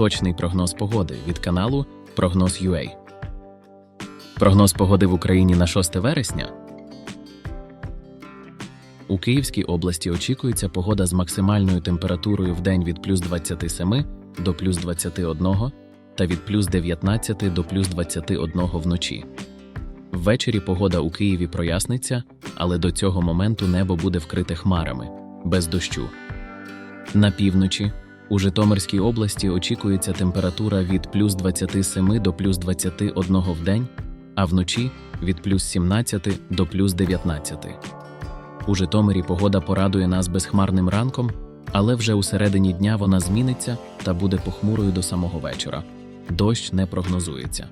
Точний прогноз погоди від каналу Прогноз UA. Прогноз погоди в Україні на 6 вересня. У Київській області очікується погода з максимальною температурою в день від плюс 27 до плюс 21 та від плюс 19 до плюс 21 вночі. Ввечері погода у Києві проясниться, але до цього моменту небо буде вкрите хмарами, без дощу. На півночі у Житомирській області очікується температура від плюс 27 до плюс 21 в день, а вночі від плюс 17 до плюс 19. У Житомирі погода порадує нас безхмарним ранком, але вже у середині дня вона зміниться та буде похмурою до самого вечора. Дощ не прогнозується.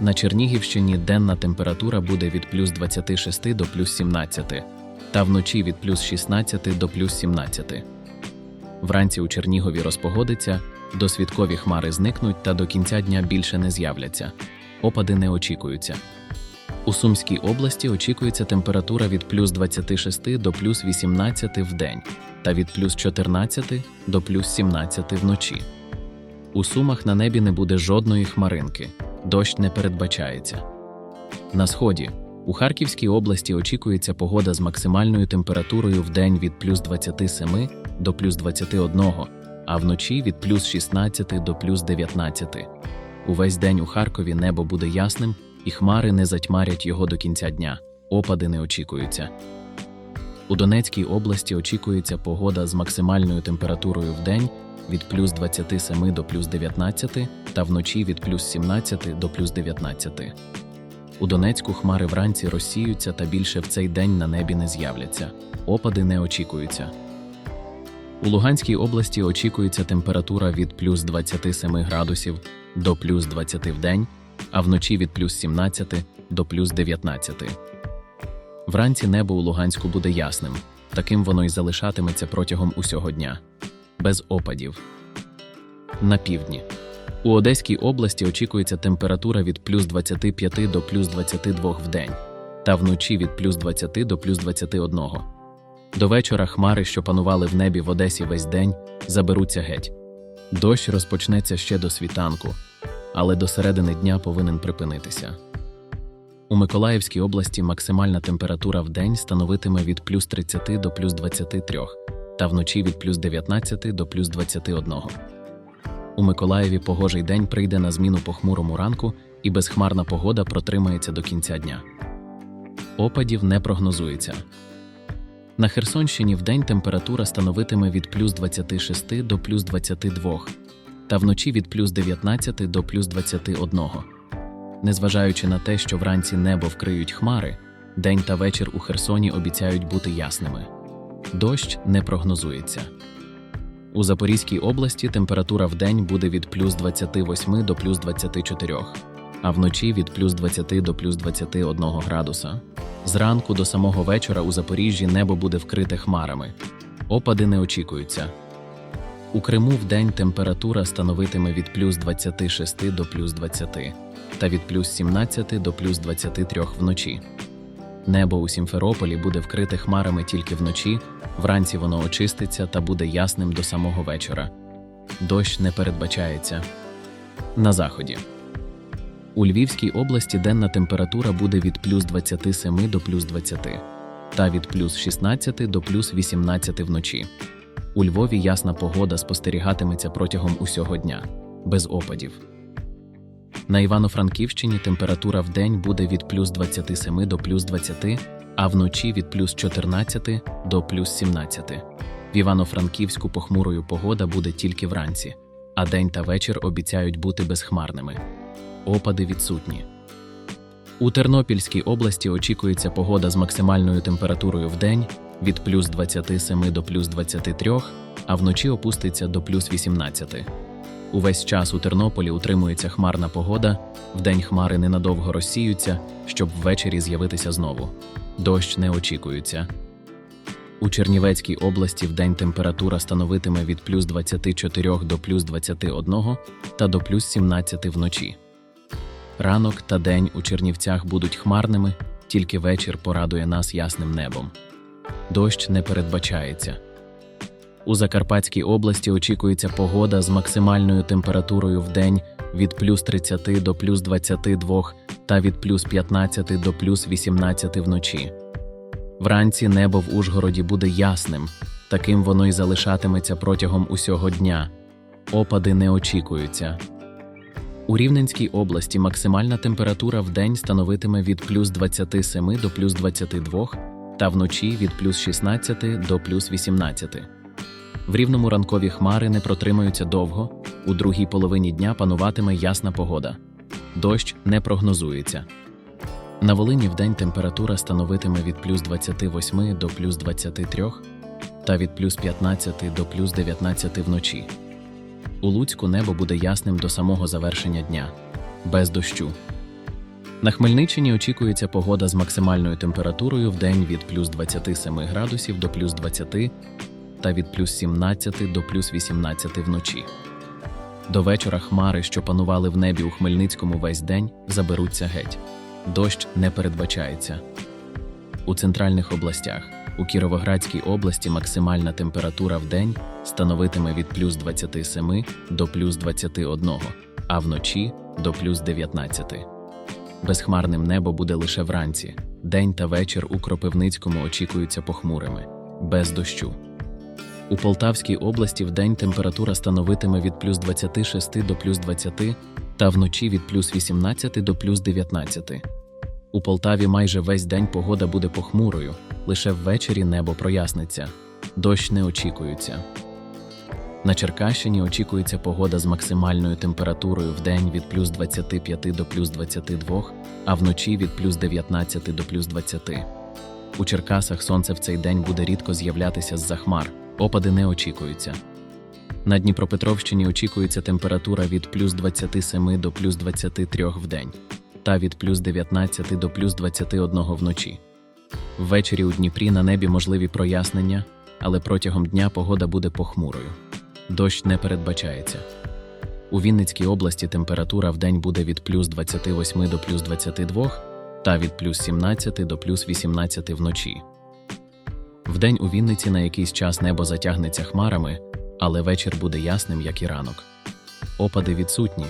На Чернігівщині денна температура буде від плюс 26 до плюс 17, та вночі від плюс 16 до плюс 17. Вранці у Чернігові розпогодиться, досвідкові хмари зникнуть та до кінця дня більше не з'являться. Опади не очікуються. У Сумській області очікується температура від плюс 26 до плюс 18 в день та від плюс 14 до плюс 17 вночі. У Сумах на небі не буде жодної хмаринки, дощ не передбачається. На сході у Харківській області очікується погода з максимальною температурою в день від плюс 27 до плюс 21, а вночі від плюс 16 до плюс 19. Увесь день у Харкові небо буде ясним, і хмари не затьмарять його до кінця дня. Опади не очікуються. У Донецькій області очікується погода з максимальною температурою в день від плюс 27 до плюс 19 та вночі від плюс 17 до плюс 19. У Донецьку хмари вранці розсіються та більше в цей день на небі не з'являться. Опади не очікуються. У Луганській області очікується температура від плюс 27 градусів до плюс 20 в день, а вночі від плюс 17 до плюс 19. Вранці небо у Луганську буде ясним, таким воно й залишатиметься протягом усього дня, без опадів. На півдні. У Одеській області очікується температура від плюс 25 до плюс 22 в день, та вночі від плюс 20 до плюс 21. До вечора хмари, що панували в небі в Одесі весь день, заберуться геть. Дощ розпочнеться ще до світанку, але до середини дня повинен припинитися. У Миколаївській області максимальна температура в день становитиме від плюс 30 до плюс 23, та вночі від плюс 19 до плюс 21. У Миколаєві погожий день прийде на зміну похмурому ранку, і безхмарна погода протримається до кінця дня. Опадів не прогнозується. На Херсонщині вдень температура становитиме від плюс 26 до плюс 22, та вночі від плюс 19 до плюс 21. Незважаючи на те, що вранці небо вкриють хмари, день та вечір у Херсоні обіцяють бути ясними. Дощ не прогнозується. У Запорізькій області температура в день буде від плюс 28 до плюс 24, а вночі від плюс 20 до плюс 21 градуса. Зранку до самого вечора у Запоріжжі небо буде вкрите хмарами. Опади не очікуються. У Криму вдень температура становитиме від плюс 26 до плюс 20 та від плюс 17 до плюс 23 вночі. Небо у Сімферополі буде вкрите хмарами тільки вночі, вранці воно очиститься та буде ясним до самого вечора. Дощ не передбачається. На заході. У Львівській області денна температура буде від плюс 27 до плюс 20, та від плюс 16 до плюс 18 вночі. У Львові ясна погода спостерігатиметься протягом усього дня, без опадів. На Івано-Франківщині температура в день буде від плюс 27 до плюс 20, а вночі від плюс 14 до плюс 17. В Івано-Франківську похмурою погода буде тільки вранці, а день та вечір обіцяють бути безхмарними. Опади відсутні. У Тернопільській області очікується погода з максимальною температурою в день від плюс 27 до плюс 23, а вночі опуститься до плюс 18. Увесь час у Тернополі утримується хмарна погода, вдень хмари ненадовго розсіються, щоб ввечері з'явитися знову. Дощ не очікується. У Чернівецькій області вдень температура становитиме від плюс 24 до плюс 21 та до плюс 17 вночі. Ранок та день у Чернівцях будуть хмарними, тільки вечір порадує нас ясним небом. Дощ не передбачається. У Закарпатській області очікується погода з максимальною температурою в день від плюс 30 до плюс 22 та від плюс 15 до плюс 18 вночі. Вранці небо в Ужгороді буде ясним, таким воно й залишатиметься протягом усього дня. Опади не очікуються. У Рівненській області максимальна температура в день становитиме від плюс 27 до плюс 22 та вночі від плюс 16 до плюс 18. В рівному ранкові хмари не протримаються довго, у другій половині дня пануватиме ясна погода. Дощ не прогнозується. На Волині вдень температура становитиме від плюс 28 до плюс 23 та від плюс 15 до плюс 19 вночі. У Луцьку небо буде ясним до самого завершення дня, без дощу. На Хмельниччині очікується погода з максимальною температурою в день від плюс 27 градусів до плюс 20 та від плюс 17 до плюс 18 вночі. До вечора хмари, що панували в небі у Хмельницькому весь день, заберуться геть. Дощ не передбачається. У центральних областях у Кіровоградській області максимальна температура в день становитиме від плюс 27 до плюс 21, а вночі до плюс 19. Безхмарним небо буде лише вранці. День та вечір у Кропивницькому очікуються похмурими, без дощу. У Полтавській області вдень температура становитиме від плюс 26 до плюс 20 та вночі від плюс 18 до плюс 19. У Полтаві майже весь день погода буде похмурою, лише ввечері небо проясниться. Дощ не очікується. На Черкащині очікується погода з максимальною температурою в день від плюс 25 до плюс 22, а вночі від плюс 19 до плюс 20. У Черкасах сонце в цей день буде рідко з'являтися з-за хмар, опади не очікуються. На Дніпропетровщині очікується температура від плюс 27 до плюс 23 в день та від плюс 19 до плюс 21 вночі. Ввечері у Дніпрі на небі можливі прояснення, але протягом дня погода буде похмурою. Дощ не передбачається. У Вінницькій області температура в день буде від плюс 28 до плюс 22 та від плюс 17 до плюс 18 вночі. Вдень у Вінниці на якийсь час небо затягнеться хмарами, але вечір буде ясним, як і ранок. Опади відсутні.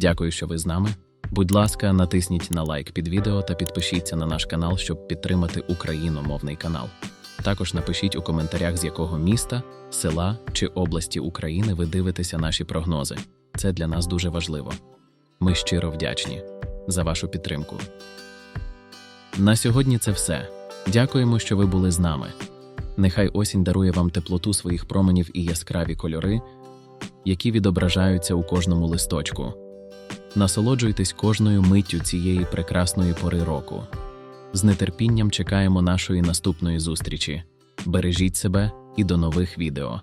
Дякую, що ви з нами. Будь ласка, натисніть на лайк під відео та підпишіться на наш канал, щоб підтримати україномовний канал. Також напишіть у коментарях, з якого міста, села чи області України ви дивитеся наші прогнози. Це для нас дуже важливо. Ми щиро вдячні за вашу підтримку. На сьогодні це все. Дякуємо, що ви були з нами. Нехай осінь дарує вам теплоту своїх променів і яскраві кольори, які відображаються у кожному листочку. Насолоджуйтесь кожною миттю цієї прекрасної пори року. З нетерпінням чекаємо нашої наступної зустрічі. Бережіть себе і до нових відео.